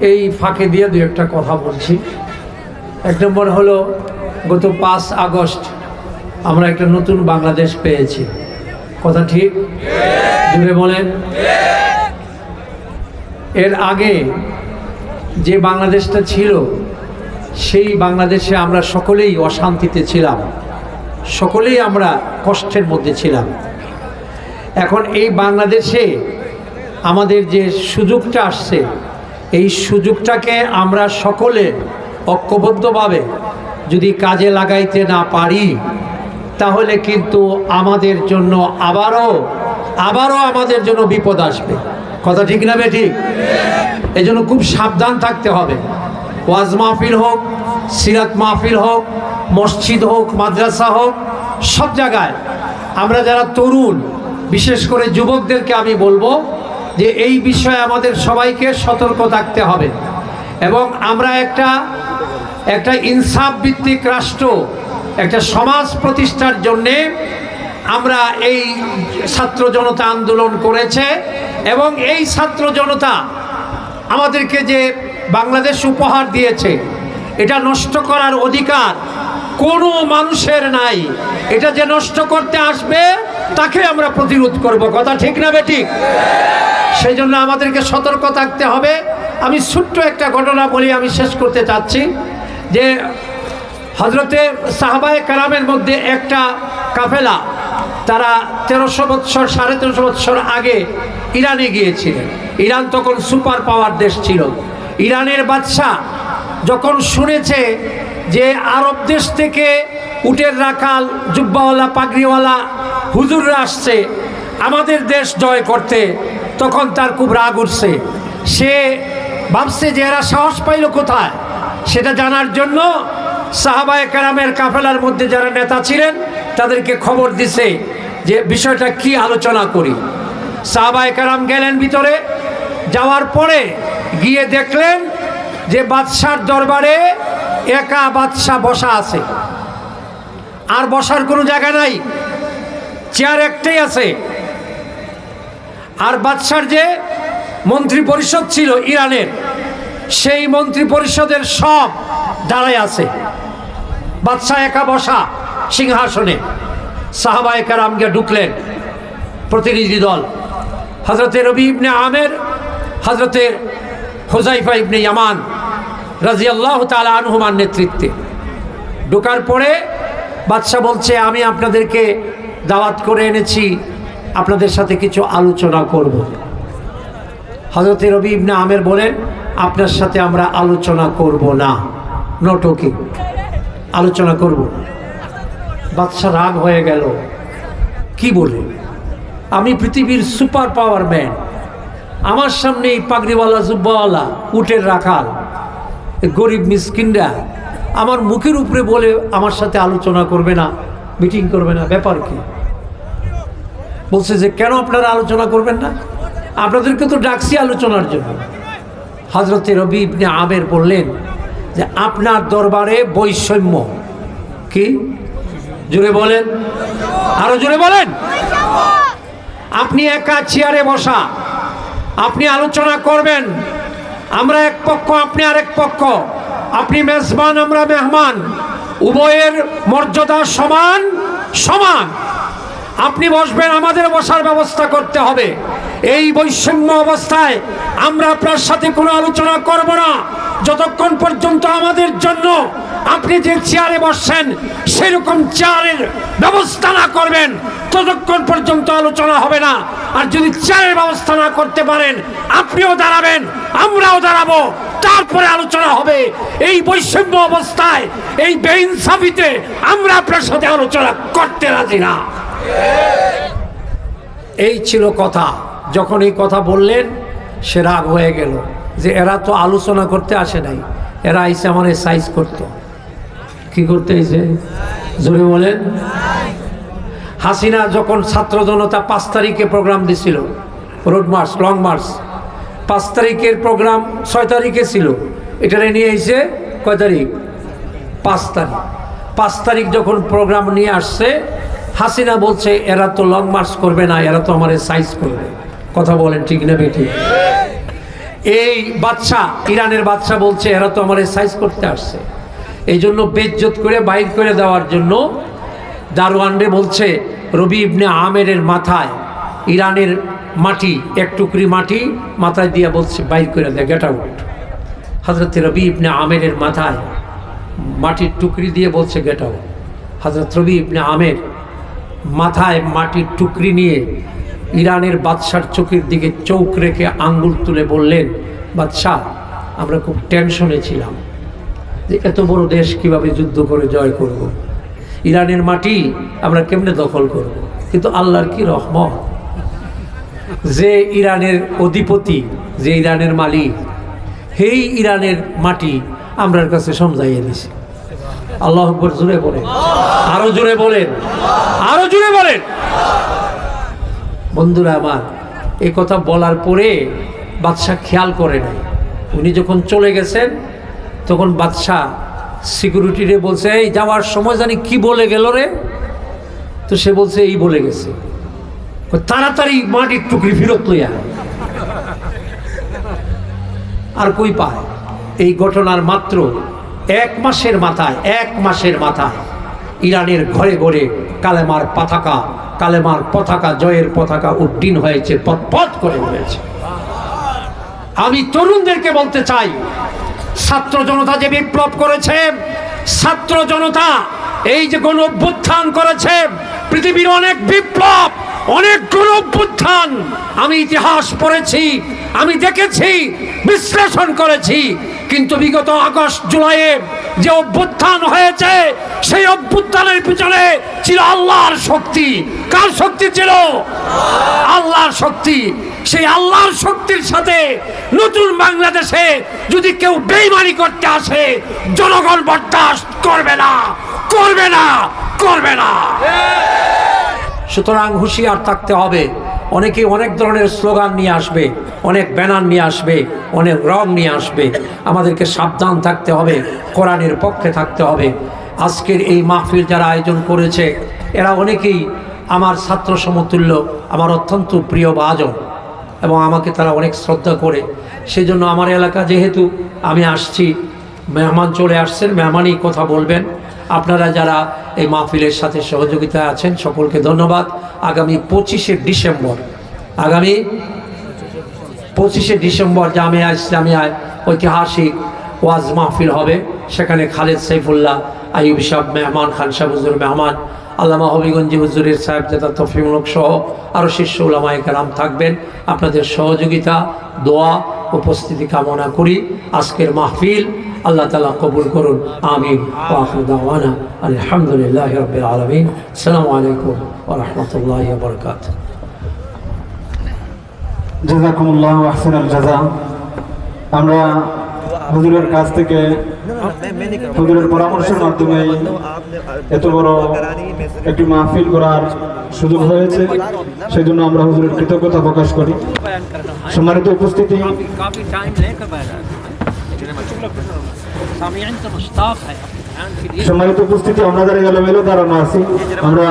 এই ফাঁকে দিয়ে দু একটা কথা বলছি। এক নম্বর হলো, গত পাঁচ আগস্ট আমরা একটা নতুন বাংলাদেশ পেয়েছি। কথা ঠিক? জুড়ে বলেন। এর আগে যে বাংলাদেশটা ছিল, সেই বাংলাদেশে আমরা সকলেই অশান্তিতে ছিলাম। সকলেই আমরা কষ্টের মধ্যে ছিলাম। এখন এই বাংলাদেশে আমাদের যে সুযোগটা আসছে এই সুযোগটাকে আমরা সকলে ঐক্যবদ্ধভাবে যদি কাজে লাগাইতে না পারি, তাহলে কিন্তু আমাদের জন্য আবারও আবারও আমাদের জন্য বিপদ আসবে। কথা ঠিক না ঠিক এই জন্য খুব সাবধান থাকতে হবে। ওয়াজ মাহফিল হোক, সিরাত মাহফিল হোক, মসজিদ হোক, মাদ্রাসা হোক, সব জায়গায় আমরা যারা তরুণ, বিশেষ করে যুবকদেরকে আমি বলব যে এই বিষয়ে আমাদের সবাইকে সতর্ক থাকতে হবে। এবং আমরা একটা একটা ইনসাফ ভিত্তিক রাষ্ট্র, একটা সমাজ প্রতিষ্ঠার জন্যে আমরা এই ছাত্র জনতা আন্দোলন করেছে। এবং এই ছাত্র জনতা আমাদেরকে যে বাংলাদেশ উপহার দিয়েছে, এটা নষ্ট করার অধিকার কোনো মানুষের নাই। এটা যে নষ্ট করতে আসবে তাকে আমরা প্রতিরোধ করব। কথা ঠিক না বেঠিক সেই জন্য আমাদেরকে সতর্ক থাকতে হবে। আমি ছোট্ট একটা ঘটনা বলি, আমি শেষ করতে চাচ্ছি। যে হজরতে সাহাবায় কালামের মধ্যে একটা কাফেলা, তারা তেরোশো বৎসর, সাড়ে তেরোশো বৎসর আগে ইরানে গিয়েছিলেন। ইরান তখন সুপার পাওয়ার দেশ ছিল। ইরানের বাদশাহ যখন শুনেছে যে আরব দেশ থেকে উটের রাখাল জুব্বাওয়ালা, পাগড়িওয়ালা, হুজুররা আসছে, আমাদের দেশ জয় করতে। তখন তার খুব রাগ উঠছে। সে ভাবছে যে এরা সাহস পাইল কোথায়? সেটা জানার জন্য সাহাবায় কারামের কাফেলার মধ্যে যারা নেতা ছিলেন, তাদেরকে খবর দিছে যে বিষয়টা কি আলোচনা করি। সাহাবায় কারাম গেলেন ভিতরে, যাওয়ার পরে গিয়ে দেখলেন যে বাদশার দরবারে একা বাদশাহ বসা আছে। আর বসার কোনো জায়গা নাই। চেয়ার একটাই আছে। আর বাদশার যে মন্ত্রী পরিষদ ছিল ইরানের, সেই মন্ত্রী পরিষদের সব দাঁড়ায় আছে। বাদশাহ একা বসা সিংহাসনে। সাহাবা একারাম গিয়ে ঢুকলেন প্রতিনিধি দল। হজরতে রবি ইবনে আমের হজরতে হোজাইফা ইবনে ইয়ামান রাজি আল্লাহ তালা আনহুমার নেতৃত্বে। ঢোকার পরে বাদশাহ বলছে, আমি আপনাদেরকে দাওয়াত করে এনেছি, আপনাদের সাথে কিছু আলোচনা করব। হজরতে রবি ইবনে আমের বলেন, আপনার সাথে আমরা আলোচনা করব না। নটকি আলোচনা করব বাদশাহ রাগ হয়ে গেল। কি বলে? আমি পৃথিবীর সুপার পাওয়ার ম্যান। আমার সামনে এই পাগড়িওয়ালা, জুব্বাওয়ালা, উটের রাখাল, গরিব মিসকিনরা আমার মুখের উপরে বলে আমার সাথে আলোচনা করবে না, মিটিং করবে না, ব্যাপার কি? বলছে যে, কেন আপনারা আলোচনা করবেন না? আপনাদেরকে তো ডাকছি আলোচনার জন্য। হজরতে রবি ইবনে আমের বললেন যে, আপনার দরবারে বৈষম্য। কি? জোরে বলেন। আরও জোরে বলেন। আপনি একা চেয়ারে বসা, আপনি আলোচনা করবেন, আমরা এক পক্ষ, আপনি আরেক পক্ষ। আপনি মেজবান, আমরা মেহমান। উভয়ের মর্যাদা সমান সমান। আপনি বসবেন, আমাদের বসার ব্যবস্থা করতে হবে। এই বৈষম্য অবস্থায় আমরা আপনার সাথে কোনো আলোচনা করব না। যতক্ষণ পর্যন্ত আমাদের জন্য আপনি যে চেয়ারে বসছেন, সেরকম চেয়ারের ব্যবস্থা না করবেন, ততক্ষণ পর্যন্ত আলোচনা হবে না। আর যদি চেয়ারের ব্যবস্থা না করতে পারেন, আপনিও দাঁড়াবেন, আমরাও দাঁড়াবো। তারপরে আলোচনা হবে। এই বৈষম্য অবস্থায়, এই বেইনসাফিতে আমরা আপনার সাথে আলোচনা করতে রাজি না। এই ছিল কথা। যখন এই কথা বললেন, সে রাগ হয়ে গেল যে এরা তো আলোচনা করতে আসে নাই। এরা আইসে আমার সাইজ করতো। কি করতে এসে? জোরে বলেন। হাসিনা যখন ছাত্র জনতা পাঁচ তারিখে প্রোগ্রাম দিছিল রোড মার্চ লং মার্চ পাঁচ তারিখের প্রোগ্রাম ছয় তারিখে ছিল। এটা নিয়ে এসে কয় তারিখ? পাঁচ তারিখ। পাঁচ তারিখ যখন প্রোগ্রাম নিয়ে আসছে, হাসিনা বলছে, এরা তো লং মার্চ করবে না, এরা তো আমার সাইজ করবে। কথা বলেন ঠিক না বেঠিক এই বাচ্চা, ইরানের বাচ্চা বলছে, এরা তো আমার সাইজ করতে আসছে। এই জন্য বেজ্জত করে বাইর করে দেওয়ার জন্য দারোয়ানরে বলছে, রবি ইবনে আমেরের মাথায় ইরানের মাটি, এক টুকরি মাটি মাথায় দিয়ে বলছে, বাইর করে দেয় গেট আউট হজরত রবি ইবনে আমেরের মাথায় মাটির টুকরি দিয়ে বলছে গেট আউট হজরত রবি ইবনে আমের মাথায় মাটির টুকরি নিয়ে ইরানের বাদশার চোখের দিকে চোখ রেখে আঙ্গুল তুলে বললেন, বাদশাহ, আমরা খুব টেনশনে ছিলাম যে এত বড় দেশ কীভাবে যুদ্ধ করে জয় করব। ইরানের মাটি আমরা কেমনে দখল করব। কিন্তু আল্লাহর কি রহমত যে ইরানের অধিপতি, যে ইরানের মালিক, সেই ইরানের মাটি আমরার কাছে সমঝাইয়ে দিছে। আল্লাহ আকবর বলেন। আরও জুড়ে বলেন। আরও জুড়ে বলেন। বন্ধুরা আমার এই কথা বলার পরে বাদশাহ খেয়াল করে নাই। উনি যখন চলে গেছেন, তখন বাদশাহ সিকিউরিটিরে বলছে, এই যাওয়ার সময় জানি কি বলে গেল রে? তো সে বলছে, এই বলে গেছে। তাড়াতাড়ি মাটির টুকরি ফেরত লইয়া আর কই পায়? এই ঘটনার মাত্র এক মাসের মাথায়, এক মাসের মাথায় ইরানের ঘরে ঘরে কালেমার পতাকা কালেমার পতাকা, জয়ের পতাকা উড্ডীন হয়েছে পথ করে হয়েছে আমি তরুণদেরকে বলতে চাই, ছাত্র জনতা যে বিপ্লব করেছে, ছাত্র জনতা এই যে গণ অভ্যুত্থান করেছে, পৃথিবীর অনেক বিপ্লব অনেক গণ অভ্যুত্থান আমি ইতিহাস পড়েছি, আমি দেখেছি, বিশ্লেষণ করেছি, কিন্তু বিগত আগস্ট, জুলাইয়ে যে অভ্যুত্থান হয়েছে, সেই অভ্যুত্থানের পিছনে ছিল আল্লাহর শক্তি। কার শক্তি ছিল? আল্লাহর শক্তি। সেই আল্লাহর শক্তির সাথে নতুন বাংলাদেশে যদি কেউ বেইমানি করতে আসে, জনগণ বরদাস্ত করবে না করবে না করবে না। সুতরাং হুঁশিয়ার থাকতে হবে। অনেকে অনেক ধরনের স্লোগান নিয়ে আসবে, অনেক ব্যানার নিয়ে আসবে, অনেক রং নিয়ে আসবে। আমাদেরকে সাবধান থাকতে হবে, কোরআনের পক্ষে থাকতে হবে। আজকের এই মাহফিল যারা আয়োজন করেছে, এরা অনেকেই আমার ছাত্র সমতুল্য, আমার অত্যন্ত প্রিয় বাজন এবং আমাকে তারা অনেক শ্রদ্ধা করে। সেজন্য আমার এলাকা যেহেতু আমি আসছি মেহমান চলে আসছেন মেহমানই কথা বলবেন। আপনারা যারা এই মাহফিলের সাথে সহযোগিতা আছেন, সকলকে ধন্যবাদ। আগামী পঁচিশে ডিসেম্বর, আগামী পঁচিশে ডিসেম্বর জামিয়া ইসলামিয়ায় ঐতিহাসিক ওয়াজ মাহফিল হবে। সেখানে খালেদ সাইফুল্লাহ আইব সাহেব, মেহমান খান সাহেব, হুজুর মেহমান, আল্লামা হবিগঞ্জি হুজুরের সাহেব যেটা তফিমূলক সহ আরও শীর্ষ উলামায় থাকবেন। আপনাদের সহযোগিতা, দোয়া, উপস্থিতি কামনা করি। আজকের মাহফিল আল্লাহ তালা কবুল করুন, আমিন ওয়াহদাওয়ানা আলহামদুলিল্লাহ রবিল আলমিন। সালামু আলাইকুম ওরহমতুল্লাহ বরকাত জাজাকুমুল্লাহ আহসানুল জাজা। আমরা হুজুরের কাছ থেকে হুজুরের পরামর্শের মাধ্যমে এত বড় একটি মাহফিল করার সুযোগ হয়েছে সেই জন্য আমরা হুজুরের কৃতজ্ঞতা প্রকাশ করি। সম্মানিত উপস্থিতি। সম্মানিত উপস্থিতি আমরা যারা দাঁড়ানো আছি আমরা